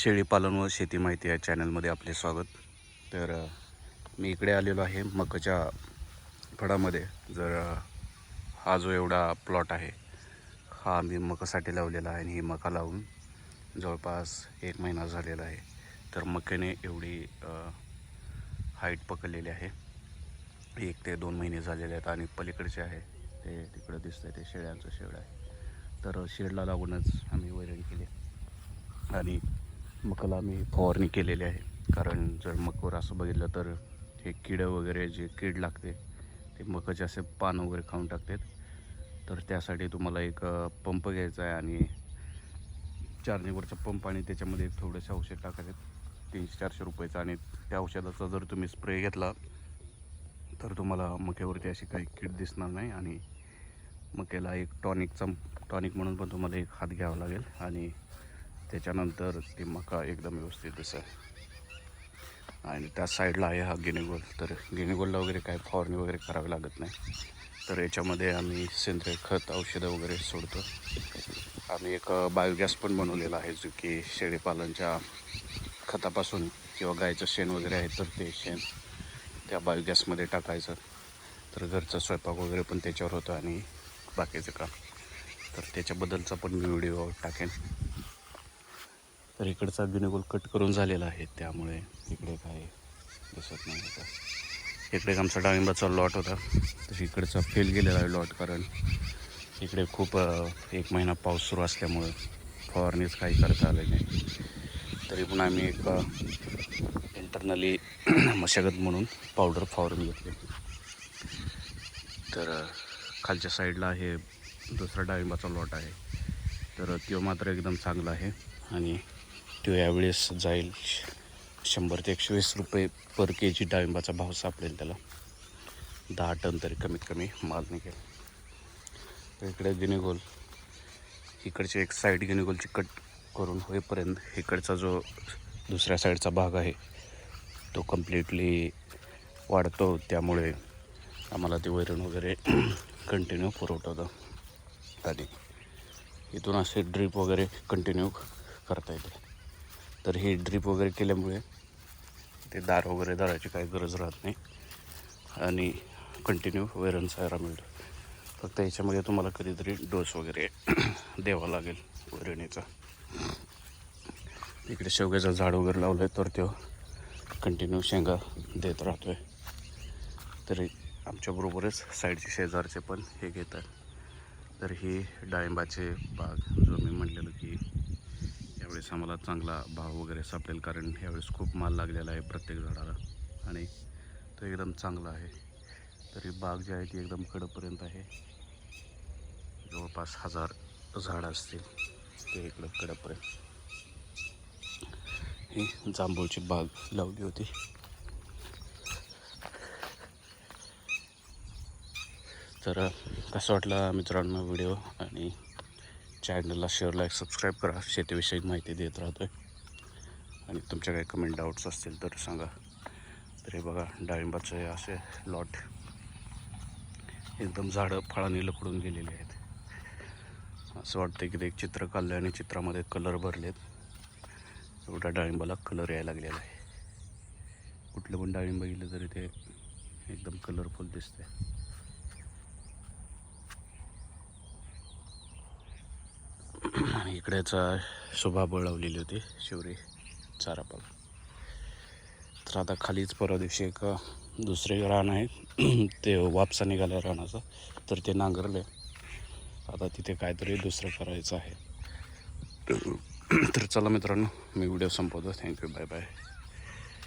शेळीपालन व शेती माहिती या चॅनलमध्ये आपले स्वागत. तर मी इकडे आलेलो आहे मकाच्या फळामध्ये. जर हा जो एवढा प्लॉट आहे हा आम्ही मकासाठी लावलेला आहे आणि ही मका लावून जवळपास एक महिना झालेला आहे. तर मक्याने एवढी हाईट पकडलेली आहे. एक ते दोन महिने झालेले आहेत आणि पलीकडचे आहे. ते तिकडं दिसतंय ते शेळ्यांचं शेड आहे. तर शेडला लागूनच आम्ही वैरण केली. आणि मकाला आम्ही फवारणी केलेली आहे. कारण जर मकवर असं बघितलं तर हे किडं वगैरे जे कीड लागते ते मकाचे असे पान वगैरे खाऊन टाकतात. तर त्यासाठी तुम्हाला एक पंप घ्यायचा आहे आणि चार्जिंगवरचा पंप आणि त्याच्यामध्ये एक थोडेसे औषध टाकायचे. तीनशे चारशे रुपयाचं आणि त्या औषधाचा जर तुम्ही स्प्रे घेतला तर तुम्हाला मक्यावरती अशी काही कीड दिसणार नाही आणि मक्याला एक टॉनिकचा टॉनिक म्हणून पण तुम्हाला एक हात घ्यावा लागेल आणि त्याच्यानंतर ती मका एकदम व्यवस्थित दिसेल. आणि त्या साईडला आहे हा गिनेगोल तर गिनेगोलला वगैरे काय फवारणी वगैरे करावी लागत नाही. तर याच्यामध्ये आम्ही सेंद्रिय खत औषधं वगैरे सोडतो. आम्ही एक बायोगॅस पण बनवलेला आहे जो की शेळीपालनच्या खतापासून किंवा गायचं शेण वगैरे आहे तर ते शेण त्या बायोगॅसमध्ये टाकायचं. तर घरचा स्वयंपाक वगैरे पण त्याच्यावर होतं आणि बाकीचं काम. तर त्याच्याबद्दलचा पण मी व्हिडिओ टाकेन. तर इकडचा बिनगोल कट करून झालेला आहे त्यामुळे इकडे काय दिसत नाही आता. इकडे आमचा डाळिंबाचा लॉट होता. तर इकडचा फेल गेलेला आहे लॉट कारण इकडे खूप एक महिना पाऊस सुरू असल्यामुळं फवारणीच काही करता आलं नाही. तरी पण आम्ही एक इंटरनली मशागत म्हणून पावडर फवारून घेतले. तर खालच्या साईडला हे दुसरा डाळिंबाचा लॉट आहे. तर तो मात्र एकदम चांगला आहे. आणि तो यावेळेस जाईल. शंभर ते एकशे वीस रुपये पर के जी डाळिंबाचा भाव सापडेल त्याला. दहा टन तरी कमीत कमी माल निघेल. तर इकडे गिनेगोल इकडची एक साईड गिनेगोलची कट करून होईपर्यंत इकडचा जो दुसऱ्या साईडचा भाग आहे तो कम्प्लिटली वाढतो. त्यामुळे आम्हाला ते वैरण वगैरे कंटिन्यू पुरवठं होतं आणि इथून असे ड्रीप वगैरे कंटिन्यू करता येते. तर ही ड्रीप वगैरे केल्यामुळे ते दार वगैरे दाराची काही गरज राहत नाही. आणि कंटिन्यू वैरण चारा मिळतो. फक्त याच्यामध्ये तुम्हाला कधीतरी डोस वगैरे द्यावा लागेल वैरणीचा. इकडे शेवग्याचं झाड वगैरे लावलं आहे तर तो कंटिन्यू शेंगा देत राहतो आहे तरी आमच्याबरोबरच साईडचे शेजारचे पण हे घेतात. तर ही डाळिंबाचे बाग जो मी म्हटलेलं की यावेळेस आम्हाला चांगला भाव वगैरे सापडेल कारण यावेळेस खूप माल लागलेला आहे प्रत्येक झाडाला. आणि तो एकदम चांगला आहे. तरी बाग जी आहे ती एकदम कडपर्यंत आहे. जवळपास हजार झाडं असतील ते इकडं कडपर्यंत ही जांभूळची बाग लावली होती. तर कसं वाटलं मित्रांनो व्हिडिओ? आणि चॅनलला शेअर लाईक सबस्क्राईब करा. शेतीविषयी माहिती देत राहतो आहे आणि तुमच्या काही कमेंट डाऊट्स असतील तर सांगा. तर हे बघा डाळिंबाचं हे असे लॉट एकदम झाडं फळांनी लपडून गेलेली आहेत. असं वाटतं की ते एक चित्र काढलं आणि चित्रामध्ये कलर भरलेत. एवढ्या डाळिंबाला कलर यायला लागलेला आहे. कुठलं पण डाळिंब गेलं तरी ते एकदम कलरफुल दिसते आणि इकडेचा शोभा बळवलेली होती शिवरी चारापाला. तर आता खालीच परवा दिवशी एक दुसरे रान आहे ते वापसा निघालं आहे रानाचं. तर ते नांगरले. आता तिथे काहीतरी दुसरं करायचं आहे. तर चला मित्रांनो मी व्हिडिओ संपवतो. Thank you bye bye